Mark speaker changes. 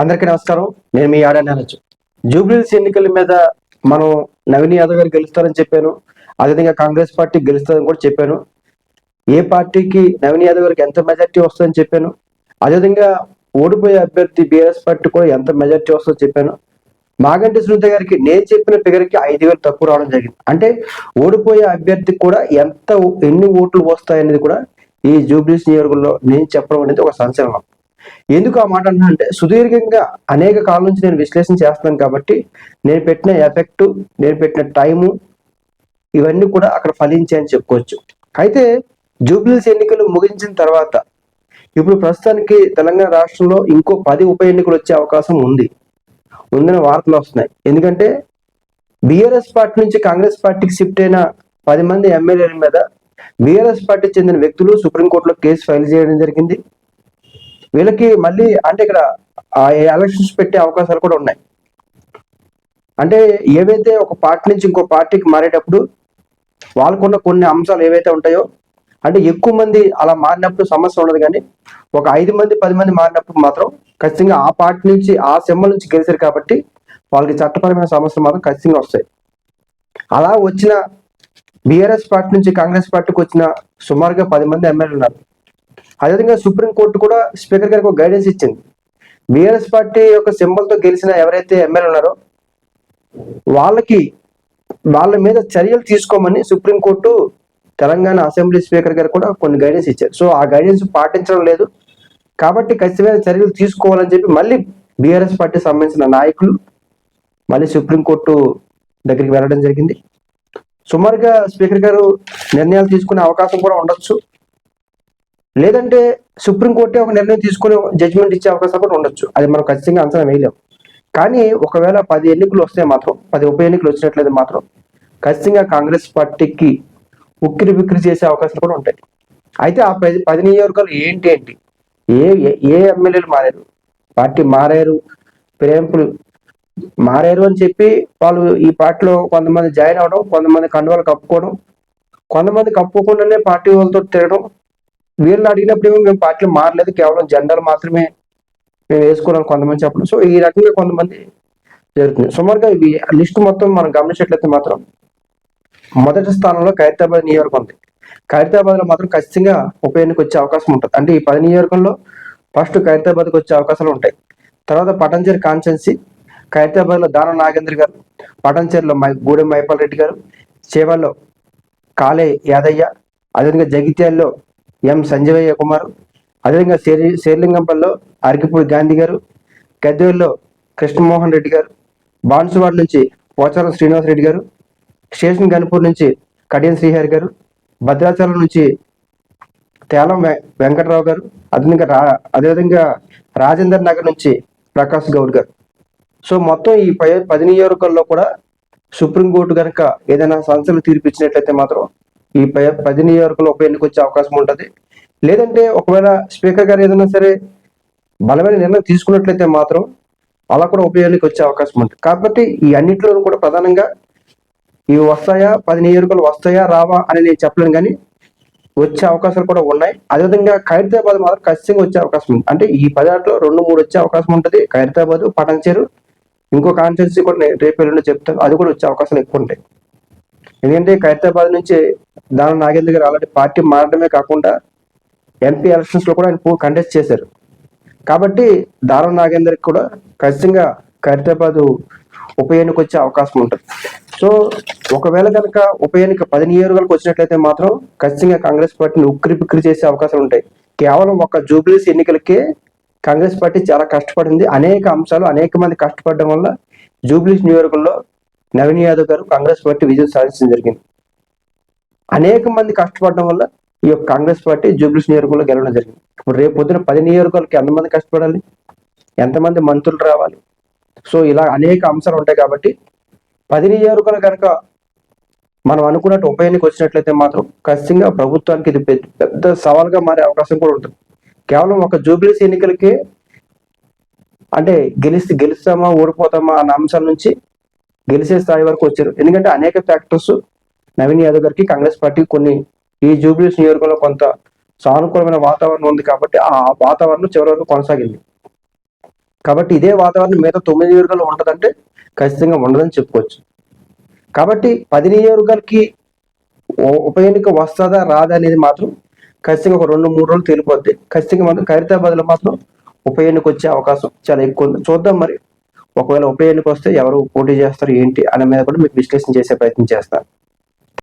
Speaker 1: అందరికీ నమస్కారం. నేను మీ ఆడా అనొచ్చు జూబ్లీస్ ఎన్నికల మీద మనం నవీన్ యాదవ్ గారు గెలుస్తారని చెప్పాను. అదేవిధంగా కాంగ్రెస్ పార్టీ గెలుస్తారని కూడా చెప్పాను. ఏ పార్టీకి నవీన్ యాదవ్ గారికి ఎంత మెజార్టీ వస్తుందని చెప్పాను. అదేవిధంగా ఓడిపోయే అభ్యర్థి బీఆర్ఎస్ పార్టీ కూడా ఎంత మెజార్టీ వస్తుందో చెప్పాను. మాగంటి సునీత గారికి నేను చెప్పిన ఫిగర్కి ఐదు వేలు తక్కువ రావడం జరిగింది. అంటే ఓడిపోయే అభ్యర్థికి కూడా ఎంత ఎన్ని ఓట్లు వస్తాయనేది కూడా ఈ జూబ్లీస్ నియోజకవర్గంలో నేను చెప్పడం అనేది ఒక సంచలనం. ఎందుకు ఆ మాట అన్నా అంటే సుదీర్ఘంగా అనేక కాలం నుంచి నేను విశ్లేషణ చేస్తున్నాను కాబట్టి నేను పెట్టిన ఎఫెక్ట్ నేను పెట్టిన టైము ఇవన్నీ కూడా అక్కడ ఫలించాయని చెప్పుకోవచ్చు. అయితే జూబ్లీస్ ఎన్నికలు ముగించిన తర్వాత ఇప్పుడు ప్రస్తుతానికి తెలంగాణ రాష్ట్రంలో ఇంకో పది ఉప ఎన్నికలు వచ్చే అవకాశం ఉంది. ఉందని వార్తలు వస్తున్నాయి. ఎందుకంటే బీఆర్ఎస్ పార్టీ నుంచి కాంగ్రెస్ పార్టీకి షిఫ్ట్ అయిన పది మంది ఎమ్మెల్యేల మీద బీఆర్ఎస్ పార్టీకి చెందిన వ్యక్తులు సుప్రీంకోర్టులో కేసు ఫైల్ చేయడం జరిగింది. వీళ్ళకి మళ్ళీ అంటే ఇక్కడ ఆ ఎలక్షన్స్ పెట్టే అవకాశాలు కూడా ఉన్నాయి. అంటే ఏవైతే ఒక పార్టీ నుంచి ఇంకో పార్టీకి మారేటప్పుడు వాళ్ళకున్న కొన్ని అంశాలు ఏవైతే ఉంటాయో అంటే ఎక్కువ మంది అలా మారినప్పుడు సమస్య ఉండదు కానీ ఒక ఐదు మంది పది మంది మారినప్పుడు మాత్రం ఖచ్చితంగా ఆ పార్టీ నుంచి ఆ సింబల్ నుంచి గెలిచారు కాబట్టి వాళ్ళకి చట్టపరమైన సమస్యలు మాత్రం ఖచ్చితంగా వస్తాయి. అలా వచ్చిన బీఆర్ఎస్ పార్టీ నుంచి కాంగ్రెస్ పార్టీకి వచ్చిన సుమారుగా పది మంది ఎమ్మెల్యేలు ఉన్నారు. అదేవిధంగా సుప్రీంకోర్టు కూడా స్పీకర్ గారికి ఒక గైడెన్స్ ఇచ్చింది. బీఆర్ఎస్ పార్టీ యొక్క సింబల్తో గెలిచిన ఎవరైతే ఎమ్మెల్యే ఉన్నారో వాళ్ళకి వాళ్ళ మీద చర్యలు తీసుకోమని సుప్రీంకోర్టు తెలంగాణ అసెంబ్లీ స్పీకర్ గారు కూడా కొన్ని గైడెన్స్ ఇచ్చారు. సో ఆ గైడెన్స్ పాటించడం లేదు. కాబట్టి ఖచ్చితమైన చర్యలు తీసుకోవాలని చెప్పి మళ్ళీ బీఆర్ఎస్ పార్టీ సంబంధించిన నాయకులు మళ్ళీ సుప్రీంకోర్టు దగ్గరికి వెళ్ళడం జరిగింది. సుమారుగా స్పీకర్ గారు నిర్ణయాలు తీసుకునే అవకాశం కూడా ఉండొచ్చు. లేదంటే సుప్రీంకోర్టే ఒక నిర్ణయం తీసుకుని జడ్జిమెంట్ ఇచ్చే అవకాశం కూడా ఉండొచ్చు. అది మనం ఖచ్చితంగా అంచనా వేయలేం. కానీ ఒకవేళ పది ఎన్నికలు వస్తే మాత్రం పది ఉప ఎన్నికలు వచ్చినట్లయితే మాత్రం ఖచ్చితంగా కాంగ్రెస్ పార్టీకి ఉక్కిరి బిక్కిరి చేసే అవకాశాలు కూడా ఉంటాయి. అయితే ఆ పది పది నియోజకవర్గాలు ఏంటి ఏంటి ఏ ఏ- ఏ ఎమ్మెల్యేలు మారారు? పార్టీ మారారు ప్రేమకులు మారారు అని చెప్పి వాళ్ళు ఈ పార్టీలో కొంతమంది జాయిన్ అవడం కొంతమంది కండువాలు కప్పుకోవడం కొంతమంది కప్పుకోకుండానే పార్టీ వాళ్ళతో తిరగడం వీళ్ళు అడిగినప్పుడు ఏమో మేము పార్టీలు మారలేదు కేవలం జెండాలు మాత్రమే మేము వేసుకోవడం కొంతమంది చెప్పడం. సో ఈ రకంగా కొంతమంది జరుగుతుంది. సుమారుగా ఇవి లిస్ట్ మొత్తం మనం గమనించినట్లయితే మాత్రం మొదటి స్థానంలో ఖైరతాబాద్ నియోజకవర్గం ఉంది. ఖైరతాబాద్లో మాత్రం ఖచ్చితంగా ఉప ఎన్నిక వచ్చే అవకాశం ఉంటుంది. అంటే ఈ పది నియోజకవర్గంలో ఫస్ట్ ఖైరతాబాద్కి వచ్చే అవకాశాలు ఉంటాయి. తర్వాత పటంచేరి కాన్స్టెన్సీ ఖైరతాబాద్లో దాన నాగేంద్ర గారు పటంచేరిలో మై గూడెం మైపాల్ రెడ్డి గారు చేవల్లో కాలే యాదయ్య అదేవిధంగా జగిత్యాల్లో ఎం సంజయయ్య కుమార్ అదేవిధంగా శేరి శేర్లింగంపల్లిలో అరకిపూడి గాంధీ గారు గద్దెల్లో కృష్ణమోహన్ రెడ్డి గారు బాన్సువాడ నుంచి పోచారం శ్రీనివాస్ రెడ్డి గారు స్టేషన్ గన్పూర్ నుంచి కడియం శ్రీహరి గారు భద్రాచలం నుంచి తేలం వెంకటరావు గారు అదేవిధంగా రా అదేవిధంగా రాజేందర్ నగర్ నుంచి ప్రకాష్ గౌడ్ గారు. సో మొత్తం ఈ పది నియోజకవర్గాల్లో కూడా సుప్రీంకోర్టు కనుక ఏదైనా సంస్థలు తీర్పిచ్చినట్లయితే మాత్రం ఈ పది నియోజకవర్గంలో ఉప ఎన్నిక వచ్చే అవకాశం ఉంటుంది. లేదంటే ఒకవేళ స్పీకర్ గారు ఏదైనా సరే బలమైన నిర్ణయం తీసుకున్నట్లయితే మాత్రం అలా కూడా ఉప ఎన్నిక వచ్చే అవకాశం ఉంటుంది. కాబట్టి ఈ అన్నింటిలోనూ కూడా ప్రధానంగా ఇవి వస్తాయా పది నియోజకవర్గాలు వస్తాయా రావా అని నేను చెప్పలేను కానీ వచ్చే అవకాశాలు కూడా ఉన్నాయి. అదేవిధంగా ఖైరతాబాద్ మాత్రం ఖచ్చితంగా వచ్చే అవకాశం ఉంది. అంటే ఈ పదార్థంలో రెండు మూడు వచ్చే అవకాశం ఉంటుంది. ఖైరతాబాద్ పటంచేరు ఇంకో కాన్స్టిట్యున్సీ కూడా నేను రేపు ఎల్లుండి చెప్తాను. అది కూడా వచ్చే అవకాశాలు ఎక్కువ ఉంటాయి. ఎందుకంటే ఖైరతాబాద్ నుంచి దాని నాగేంద్ర గారు ఆల్రెడీ పార్టీ మారడమే కాకుండా ఎంపీ ఎలక్షన్స్లో కూడా ఆయన కంటెస్ట్ చేశారు. కాబట్టి దారం నాగేందర్ కూడా ఖచ్చితంగా ఖైరతాబాద్ ఉప ఎన్నిక వచ్చే అవకాశం ఉంటుంది. సో ఒకవేళ కనుక ఉప ఎన్నిక పది నియోజకవర్గాలకు వచ్చినట్లయితే మాత్రం ఖచ్చితంగా కాంగ్రెస్ పార్టీని ఉక్కిరి బిక్కిరి చేసే అవకాశాలు ఉంటాయి. కేవలం ఒక జూబ్లీస్ ఎన్నికలకే కాంగ్రెస్ పార్టీ చాలా కష్టపడింది. అనేక అంశాలు అనేక మంది కష్టపడడం వల్ల జూబ్లీస్ నియోజకవర్గంలో నవీన్ యాదవ్ గారు కాంగ్రెస్ పార్టీ విజయం సాధించడం జరిగింది. అనేక మంది కష్టపడడం వల్ల ఈ యొక్క కాంగ్రెస్ పార్టీ జూబ్లీస్ నియోజకవర్గంలో గెలవడం జరిగింది. ఇప్పుడు రేపు పొద్దున పది నియోజకవర్గాలకి ఎంతమంది కష్టపడాలి? ఎంతమంది మంత్రులు రావాలి? సో ఇలా అనేక అంశాలు ఉంటాయి కాబట్టి పది నియోజకవర్గాలు కనుక మనం అనుకున్నట్టు ఉప ఎన్నిక వచ్చినట్లయితే మాత్రం ఖచ్చితంగా ప్రభుత్వానికి ఇది పెద్ద పెద్ద సవాల్గా మారే అవకాశం కూడా ఉంటుంది. కేవలం ఒక జూబ్లీస్ ఎన్నికలకి అంటే గెలిస్తే గెలుస్తామా ఓడిపోతామా అన్న అంశాల నుంచి గెలిచే స్థాయి వరకు వచ్చారు. ఎందుకంటే అనేక ఫ్యాక్టర్స్ నవీన్ యాదవ్ గారికి కాంగ్రెస్ పార్టీ కొన్ని ఈ జూబ్లీస్ నియోజకవర్గంలో కొంత సానుకూలమైన వాతావరణం ఉంది కాబట్టి ఆ వాతావరణం చివరి వరకు కొనసాగింది. కాబట్టి ఇదే వాతావరణం మిగతా తొమ్మిది నియోజకవర్గాలు ఉంటుందంటే ఖచ్చితంగా ఉండదని చెప్పుకోవచ్చు. కాబట్టి పది నియోజకవర్గాలకి ఉప ఎన్నిక వస్తుందా రాదా అనేది మాత్రం ఖచ్చితంగా ఒక రెండు మూడు రోజులు తెలిపోద్ది. ఖచ్చితంగా మాత్రం ఖైరతాబాద్లో మాత్రం ఉప ఎన్నిక వచ్చే అవకాశం చాలా ఎక్కువ ఉంది. చూద్దాం మరి. ఒకవేళ ఉప ఎన్నిక వస్తే ఎవరు పోటీ చేస్తారు ఏంటి అనే మీద కూడా మీకు విశ్లేషణ చేసే ప్రయత్నం చేస్తాను